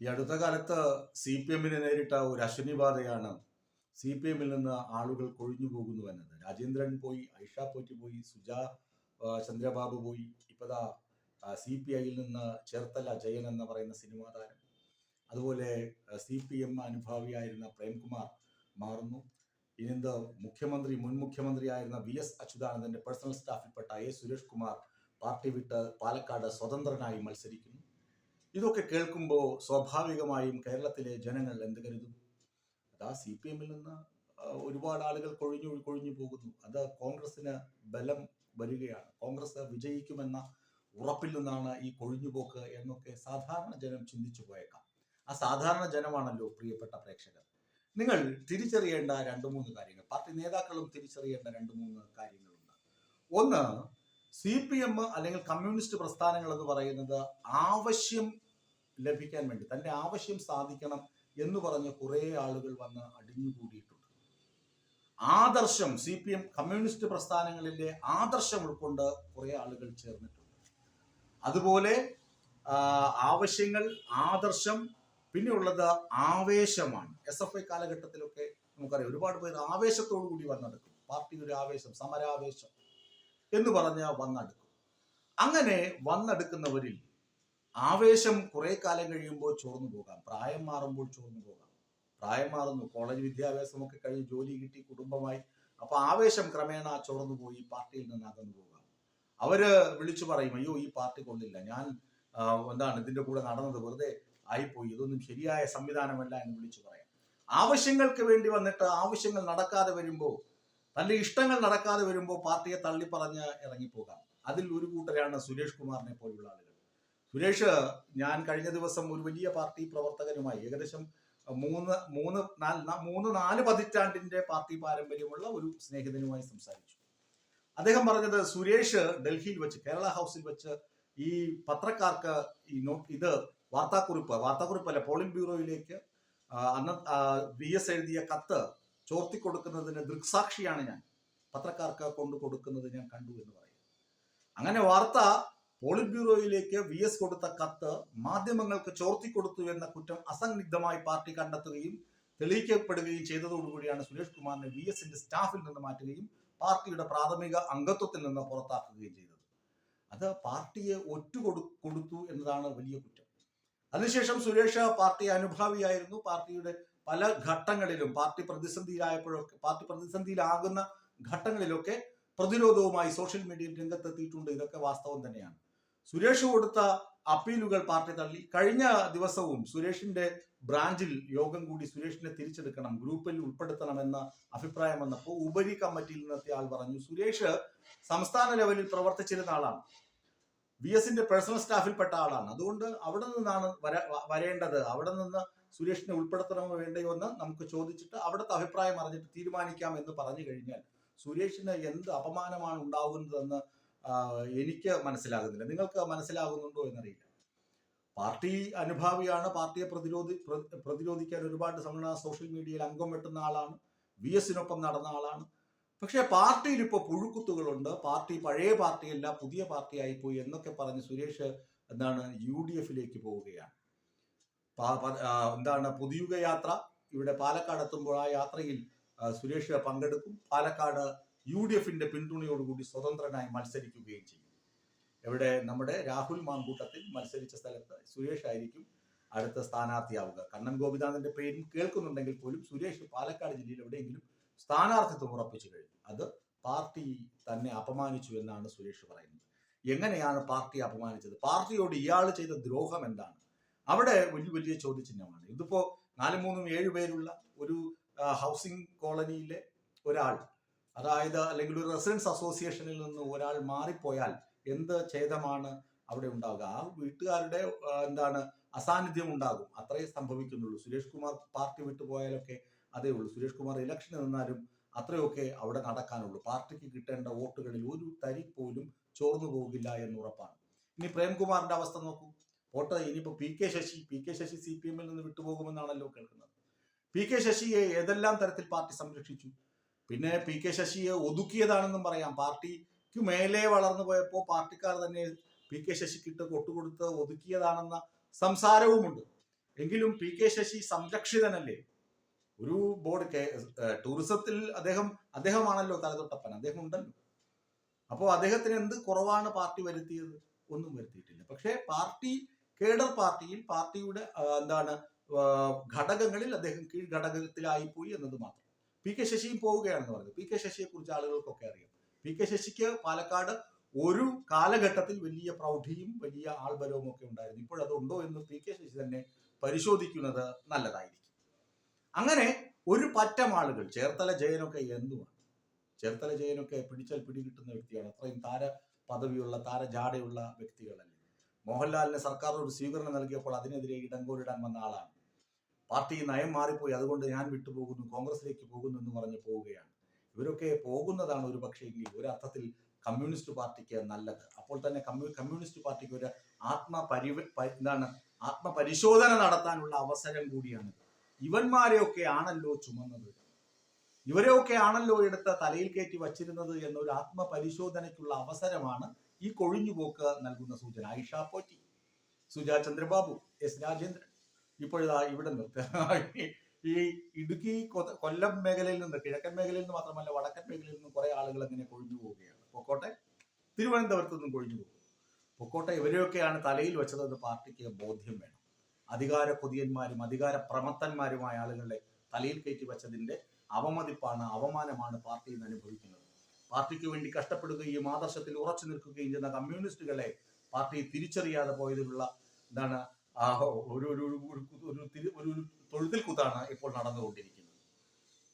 ഈ അടുത്ത കാലത്ത് സി പി എമ്മിനെ നേരിട്ട ഒരു അശ്വനിബാധയാണ് സി പി എമ്മിൽ നിന്ന് ആളുകൾ കൊഴിഞ്ഞു പോകുന്നു എന്നത്. രാജേന്ദ്രൻ പോയി ഐഷ പോറ്റി പോയി സുജാ ചന്ദ്രബാബു പോയി. ഇപ്പതാ സി പി ഐയിൽ നിന്ന് ചേർത്തല ജയൻ എന്ന് പറയുന്ന സിനിമാ താരം. അതുപോലെ സി പി എം അനുഭാവിയായിരുന്ന പ്രേംകുമാർ മാറുന്നു. ഇനിന്ത് മുഖ്യമന്ത്രി മുൻ മുഖ്യമന്ത്രിയായിരുന്ന വി എസ് അച്യുതാനന്ദന്റെ പേഴ്സണൽ സ്റ്റാഫിൽപ്പെട്ട എ സുരേഷ് കുമാർ പാർട്ടി വിട്ട് പാലക്കാട് സ്വതന്ത്രനായി മത്സരിക്കുന്നു. ഇതൊക്കെ കേൾക്കുമ്പോൾ സ്വാഭാവികമായും കേരളത്തിലെ ജനങ്ങൾ എന്ത് കരുതും അതാ സി പി എമ്മിൽ നിന്ന് ഒരുപാട് ആളുകൾ കൊഴിഞ്ഞു കൊഴിഞ്ഞു പോകുന്നു. അത് കോൺഗ്രസിന് ബലം വരികയാണ്. കോൺഗ്രസ് വിജയിക്കുമെന്ന ഉറപ്പിൽ നിന്നാണ് ഈ കൊഴിഞ്ഞുപോക്ക് എന്നൊക്കെ സാധാരണ ജനം ചിന്തിച്ചു പോയേക്കാം. ആ സാധാരണ ജനമാണല്ലോ പ്രിയപ്പെട്ട പ്രേക്ഷകർ. നിങ്ങൾ തിരിച്ചറിയേണ്ട രണ്ട് മൂന്ന് കാര്യങ്ങൾ. പാർട്ടി നേതാക്കളും തിരിച്ചറിയേണ്ട രണ്ട് മൂന്ന് കാര്യങ്ങളുണ്ട്. ഒന്ന് സി പി എം അല്ലെങ്കിൽ കമ്മ്യൂണിസ്റ്റ് പ്രസ്ഥാനങ്ങൾ എന്ന് പറയുന്നത് ആവശ്യം ലഭിക്കാൻ വേണ്ടി തന്റെ ആവശ്യം സാധിക്കണം എന്ന് പറഞ്ഞ് കുറെ ആളുകൾ വന്ന് അടിഞ്ഞുകൂടിയിട്ടുണ്ട്. ആദർശം സി പി എം കമ്മ്യൂണിസ്റ്റ് പ്രസ്ഥാനങ്ങളിലെ ആദർശം ഉൾക്കൊണ്ട് കുറെ ആളുകൾ ചേർന്നിട്ടുണ്ട്. അതുപോലെ ആവശ്യങ്ങൾ ആദർശം പിന്നെ ഉള്ളത് ആവേശമാണ്. എസ് എഫ് ഐ കാലഘട്ടത്തിലൊക്കെ നമുക്കറിയാം ഒരുപാട് പേർ ആവേശത്തോടു കൂടി വന്നെടുക്കും. പാർട്ടിയുടെ ഒരു ആവേശം സമരാവേശം എന്ന് പറഞ്ഞ് വന്നെടുക്കും. അങ്ങനെ വന്നെടുക്കുന്നവരിൽ ആവേശം കുറെ കാലം കഴിയുമ്പോൾ ചോർന്നു പോകാം. പ്രായം മാറുമ്പോൾ ചോർന്നു പോകാം. പ്രായം മാറുന്നു കോളേജ് വിദ്യാഭ്യാസമൊക്കെ കഴിഞ്ഞ് ജോലി കിട്ടി കുടുംബമായി. അപ്പൊ ആവേശം ക്രമേണ ചോർന്നു പോയി പാർട്ടിയിൽ നിന്ന് അകന്നു പോകാം. അവർ വിളിച്ചു പറയും അയ്യോ ഈ പാർട്ടി കൊള്ളില്ല. ഞാൻ എന്താണ് ഇതിന്റെ കൂടെ നടന്നത്? വെറുതെ ആയിപ്പോയി. ഇതൊന്നും ശരിയായ സംവിധാനമല്ല എന്ന് വിളിച്ചു പറയാം. ആവശ്യങ്ങൾക്ക് വേണ്ടി വന്നിട്ട് ആവശ്യങ്ങൾ നടക്കാതെ വരുമ്പോൾ തന്റെ ഇഷ്ടങ്ങൾ നടക്കാതെ വരുമ്പോൾ പാർട്ടിയെ തള്ളിപ്പറഞ്ഞ് ഇറങ്ങിപ്പോകാം. അതിൽ ഒരു കൂട്ടരാണ് സുരേഷ് കുമാറിനെ പോലുള്ള ആളുകൾ. സുരേഷ് ഞാൻ കഴിഞ്ഞ ദിവസം ഒരു വലിയ പാർട്ടി പ്രവർത്തകനുമായി ഏകദേശം മൂന്ന് മൂന്ന് നാല് ന- മൂന്ന് നാല് പതിറ്റാണ്ടിന്റെ പാർട്ടി പാരമ്പര്യമുള്ള ഒരു സ്നേഹിതനുമായി സംസാരിച്ചു. അദ്ദേഹം പറഞ്ഞത് സുരേഷ് ഡൽഹിയിൽ വെച്ച് കേരള ഹൗസിൽ വെച്ച് ഈ പത്രക്കാർക്ക് ഈ നോട്ട് ഇത് വാർത്താക്കുറിപ്പ് വാർത്താക്കുറിപ്പല്ല പോളിംഗ് ബ്യൂറോയിലേക്ക് അന്ന് വി എസ് എഴുതിയ കത്ത് ചോർത്തി കൊടുക്കുന്നതിന് ദൃക്സാക്ഷിയാണ് ഞാൻ. പത്രക്കാർക്ക് കൊണ്ടു കൊടുക്കുന്നത് ഞാൻ കണ്ടു എന്ന് പറയും അങ്ങനെ വാർത്ത പോളിറ്റ് ബ്യൂറോയിലേക്ക് വി എസ് കൊടുത്ത കത്ത് മാധ്യമങ്ങൾക്ക് ചോർത്തി കൊടുത്തു എന്ന കുറ്റം അസന്നിഗ്ധമായി പാർട്ടി കണ്ടെത്തുകയും തെളിയിക്കപ്പെടുകയും ചെയ്തതോടുകൂടിയാണ് സുരേഷ് കുമാറിനെ വി എസിന്റെ സ്റ്റാഫിൽ നിന്ന് മാറ്റുകയും പാർട്ടിയുടെ പ്രാഥമിക അംഗത്വത്തിൽ നിന്ന് പുറത്താക്കുകയും ചെയ്തത്. അത് പാർട്ടിയെ ഒറ്റുകൊടു കൊടുത്തു എന്നതാണ് വലിയ കുറ്റം. അതിനുശേഷം സുരേഷ് പാർട്ടി അനുഭാവിയായിരുന്നു. പാർട്ടിയുടെ പല ഘട്ടങ്ങളിലും പാർട്ടി പ്രതിസന്ധിയിലായപ്പോഴൊക്കെ പാർട്ടി പ്രതിസന്ധിയിലാകുന്ന ഘട്ടങ്ങളിലൊക്കെ പ്രതിരോധവുമായി സോഷ്യൽ മീഡിയയിൽ രംഗത്തെത്തിയിട്ടുണ്ട്. ഇതൊക്കെ വാസ്തവം തന്നെയാണ്. സുരേഷ് കൊടുത്ത അപ്പീലുകൾ പാർട്ടി തള്ളി. കഴിഞ്ഞ ദിവസവും സുരേഷിന്റെ ബ്രാഞ്ചിൽ യോഗം കൂടി സുരേഷിനെ തിരിച്ചെടുക്കണം ഗ്രൂപ്പിൽ ഉൾപ്പെടുത്തണമെന്ന അഭിപ്രായം വന്നപ്പോൾ ഉപരി കമ്മിറ്റിയിൽ നിന്നെത്തിയ ആൾ പറഞ്ഞു സുരേഷ് സംസ്ഥാന ലെവലിൽ പ്രവർത്തിച്ചിരുന്ന ആളാണ്. വി എസിന്റെ പേഴ്സണൽ സ്റ്റാഫിൽപ്പെട്ട ആളാണ്. അതുകൊണ്ട് അവിടെ നിന്നാണ് വര വരേണ്ടത്. അവിടെ നിന്ന് സുരേഷിനെ ഉൾപ്പെടുത്തണമോ വേണ്ടയോ എന്ന് നമുക്ക് ചോദിച്ചിട്ട് അവിടുത്തെ അഭിപ്രായം അറിഞ്ഞിട്ട് തീരുമാനിക്കാം എന്ന് പറഞ്ഞു കഴിഞ്ഞാൽ സുരേഷിന് എന്ത് അപമാനമാണ് ഉണ്ടാകുന്നതെന്ന് എനിക്ക് മനസ്സിലാകുന്നില്ല. നിങ്ങൾക്ക് മനസ്സിലാകുന്നുണ്ടോ എന്നറിയില്ല. പാർട്ടി അനുഭാവിയാണ് പാർട്ടിയെ പ്രതിരോധി പ്രതിരോധിക്കാൻ ഒരുപാട് സമ്മേളന സോഷ്യൽ മീഡിയയിൽ അംഗം വെട്ടുന്ന ആളാണ്. വി എസിനൊപ്പം നടന്ന ആളാണ്. പക്ഷേ പാർട്ടിയിൽ ഇപ്പോൾ പുഴുക്കുത്തുകളുണ്ട്. പാർട്ടി പഴയ പാർട്ടിയല്ല പുതിയ പാർട്ടിയായി പോയി എന്നൊക്കെ പറഞ്ഞ് സുരേഷ് എന്താണ് യു ഡി എഫിലേക്ക് പോവുകയാണ്. എന്താണ് പുതിയുഗ യാത്ര. ഇവിടെ പാലക്കാട് എത്തുമ്പോൾ ആ യാത്രയിൽ സുരേഷ് പങ്കെടുക്കും. പാലക്കാട് യു ഡി എഫിന്റെ പിന്തുണയോടുകൂടി സ്വതന്ത്രനായി മത്സരിക്കുകയും ചെയ്യും. എവിടെ? നമ്മുടെ രാഹുൽ മാങ്കൂട്ടത്തിൽ മത്സരിച്ച സ്ഥലത്ത് സുരേഷ് ആയിരിക്കും അടുത്ത സ്ഥാനാർത്ഥിയാവുക. കണ്ണൻ ഗോപിനാഥന്റെ പേരും കേൾക്കുന്നുണ്ടെങ്കിൽ പോലും സുരേഷ് പാലക്കാട് ജില്ലയിൽ എവിടെയെങ്കിലും സ്ഥാനാർത്ഥിത്വം ഉറപ്പിച്ചു കഴിഞ്ഞു. അത് പാർട്ടി തന്നെ അപമാനിച്ചു എന്നാണ് സുരേഷ് പറയുന്നത്. എങ്ങനെയാണ് പാർട്ടി അപമാനിച്ചത്? പാർട്ടിയോട് ഇയാൾ ചെയ്ത ദ്രോഹം എന്താണ്? അവിടെ വലിയ വലിയ ചോദ്യചിഹ്നമാണ് ഇതിപ്പോ നാല് മൂന്നും ഏഴ് പേരുള്ള ഒരു ഹൗസിംഗ് കോളനിയിലെ ഒരാൾ അതായത് അല്ലെങ്കിൽ ഒരു റെസിഡൻസ് അസോസിയേഷനിൽ നിന്ന് ഒരാൾ മാറിപ്പോയാൽ എന്ത് ഛേദമാണ് അവിടെ ഉണ്ടാവുക? ആ വീട്ടുകാരുടെ എന്താണ് അസാന്നിധ്യം ഉണ്ടാകും. അത്രേ സംഭവിക്കുന്നുള്ളൂ. സുരേഷ് കുമാർ പാർട്ടി വിട്ടുപോയാലൊക്കെ അതേ ഉള്ളൂ. സുരേഷ് കുമാർ ഇലക്ഷന് നിന്നാലും അത്രയൊക്കെ അവിടെ നടക്കാനുള്ളൂ. പാർട്ടിക്ക് കിട്ടേണ്ട വോട്ടുകളിൽ ഒരു തരി പോലും ചോർന്നു പോകില്ല എന്ന് ഉറപ്പാണ്. ഇനി പ്രേംകുമാറിന്റെ അവസ്ഥ നോക്കൂ. വോട്ട് ഇനിയിപ്പോ P K Sasi P K Sasi C P എമ്മിൽ നിന്ന് വിട്ടുപോകുമെന്നാണല്ലോ കേൾക്കുന്നത്. പി കെ ശശിയെ ഏതെല്ലാം തരത്തിൽ പാർട്ടി സംരക്ഷിച്ചു? പിന്നെ പി കെ ശശിയെ ഒതുക്കിയതാണെന്നും പറയാം. പാർട്ടിക്ക് മേലെ വളർന്നു പോയപ്പോൾ പാർട്ടിക്കാർ തന്നെ പി കെ ശശിക്കിട്ട് കൊട്ടുകൊടുത്ത് ഒതുക്കിയതാണെന്ന സംസാരവുമുണ്ട്. എങ്കിലും പി കെ ശശി സംരക്ഷിതനല്ലേ? ഒരു ബോർഡ് ടൂറിസത്തിൽ അദ്ദേഹം അദ്ദേഹമാണല്ലോ തലതൊട്ടപ്പൻ. അദ്ദേഹം ഉണ്ടല്ലോ. അപ്പോൾ അദ്ദേഹത്തിന് എന്ത് കുറവാണ് പാർട്ടി വരുത്തിയത്? ഒന്നും വരുത്തിയിട്ടില്ല. പക്ഷേ പാർട്ടി കേഡർ പാർട്ടിയിൽ പാർട്ടിയുടെ എന്താണ് ഘടകങ്ങളിൽ അദ്ദേഹം കീഴ് ഘടകത്തിലായി പോയി എന്നത് മാത്രം. പി കെ ശശിയും പോവുകയാണെന്ന് പറഞ്ഞു. പി കെ ശശിയെ കുറിച്ച് ആളുകൾക്കൊക്കെ അറിയാം. പി കെ ശശിക്ക് പാലക്കാട് ഒരു കാലഘട്ടത്തിൽ വലിയ പ്രൗഢിയും വലിയ ആൾബലവും ഒക്കെ ഉണ്ടായിരുന്നു. ഇപ്പോഴതുണ്ടോ എന്ന് പി കെ ശശി തന്നെ പരിശോധിക്കുന്നത് നല്ലതായിരിക്കും. അങ്ങനെ ഒരു പറ്റം ആളുകൾ ചേർത്തല ജയനൊക്കെ എന്തുമാണ് ചേർത്തല ജയനൊക്കെ പിടിച്ചാൽ പിടികിട്ടുന്ന വ്യക്തിയാണ്. അത്രയും താര പദവിയുള്ള താര ജാടയുള്ള വ്യക്തികളല്ലേ. മോഹൻലാലിന് സർക്കാർ ഒരു സ്വീകരണം നൽകിയപ്പോൾ അതിനെതിരെ ഇടങ്കോരിടാൻ വന്ന ആളാണ്. പാർട്ടി നയം മാറിപ്പോയി അതുകൊണ്ട് ഞാൻ വിട്ടുപോകുന്നു കോൺഗ്രസിലേക്ക് പോകുന്നു എന്ന് പറഞ്ഞ് പോവുകയാണ്. ഇവരൊക്കെ പോകുന്നതാണ് ഒരു പക്ഷേ ഒരർത്ഥത്തിൽ കമ്മ്യൂണിസ്റ്റ് പാർട്ടിക്ക് നല്ലത്. അപ്പോൾ തന്നെ കമ്മ്യൂ കമ്മ്യൂണിസ്റ്റ് പാർട്ടിക്ക് ഒരു ആത്മപരി പ- എന്താണ് ആത്മപരിശോധന നടത്താനുള്ള അവസരം കൂടിയാണ്. ഇവന്മാരെയൊക്കെ ആണല്ലോ ചുമന്നത്. ഇവരെയൊക്കെ ആണല്ലോ എടുത്ത് തലയിൽ കയറ്റി വച്ചിരുന്നത് എന്നൊരു ആത്മപരിശോധനയ്ക്കുള്ള അവസരമാണ് ഈ കൊഴിഞ്ഞുപോക്ക് നൽകുന്ന സൂചന. ഐഷ പോറ്റി സുജാ ചന്ദ്രബാബു എസ് രാജേന്ദ്രൻ. ഇപ്പോഴിതാ ഇവിടെ നിന്ന് ഈ ഇടുക്കി കൊല്ലം മേഖലയിൽ നിന്ന് കിഴക്കൻ മേഖലയിൽ നിന്ന് മാത്രമല്ല വടക്കൻ മേഖലയിൽ നിന്ന് കുറെ ആളുകൾ അങ്ങനെ കൊഴിഞ്ഞു പോവുകയാണ്. പൊക്കോട്ടെ തിരുവനന്തപുരത്ത് നിന്നും കൊഴിഞ്ഞു പോകും. പൊക്കോട്ടെ ഇവരെയൊക്കെയാണ് തലയിൽ വെച്ചതെന്ന് പാർട്ടിക്ക് ബോധ്യം വേണം. അധികാര കൊതിയന്മാരും അധികാര പ്രമത്തന്മാരുമായ ആളുകളെ തലയിൽ കയറ്റി വെച്ചതിന്റെ അവമതിപ്പാണ് അവമാനമാണ് പാർട്ടി ഇന്ന് അനുഭവിക്കുന്നത്. പാർട്ടിക്ക് വേണ്ടി കഷ്ടപ്പെടുകയും ആദർശത്തിൽ ഉറച്ചു നിൽക്കുകയും ചെയ്യുന്ന കമ്മ്യൂണിസ്റ്റുകളെ പാർട്ടി തിരിച്ചറിയാതെ പോയതിലുള്ള എന്താണ് ആ ഒരു ഒരു ഒരു ഒരു തൊഴുത്തിൽ കുത്താണ് ഇപ്പോൾ നടന്നുകൊണ്ടിരിക്കുന്നത്.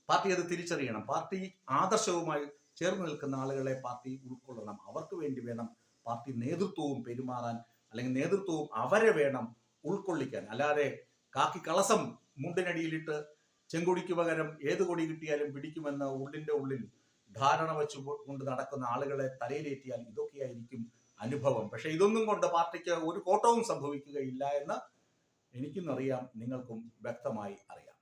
പാർട്ടി അത് തിരിച്ചറിയണം. പാർട്ടി ആദർശവുമായി ചേർന്ന് നിൽക്കുന്ന ആളുകളെ പാർട്ടി ഉൾക്കൊള്ളണം. അവർക്ക് വേണ്ടി വേണം പാർട്ടി നേതൃത്വവും പെരുമാറാൻ അല്ലെങ്കിൽ നേതൃത്വവും അവരെ വേണം ഉൾക്കൊള്ളിക്കാൻ. അല്ലാതെ കാക്കി കളസം മുണ്ടിനടിയിലിട്ട് ചെങ്കൊടിക്ക് പകരം ഏത് കൊടി കിട്ടിയാലും പിടിക്കുമെന്ന ഉള്ളിന്റെ ഉള്ളിൽ ധാരണ വെച്ച് കൊണ്ട് നടക്കുന്ന ആളുകളെ തലയിലേറ്റിയാൽ ഇതൊക്കെയായിരിക്കും അനുഭവം. പക്ഷെ ഇതൊന്നും കൊണ്ട് പാർട്ടിക്ക് ഒരു കോട്ടവും സംഭവിക്കുകയില്ല എന്ന് എനിക്കും അറിയാം നിങ്ങൾക്കും വ്യക്തമായി അറിയാം.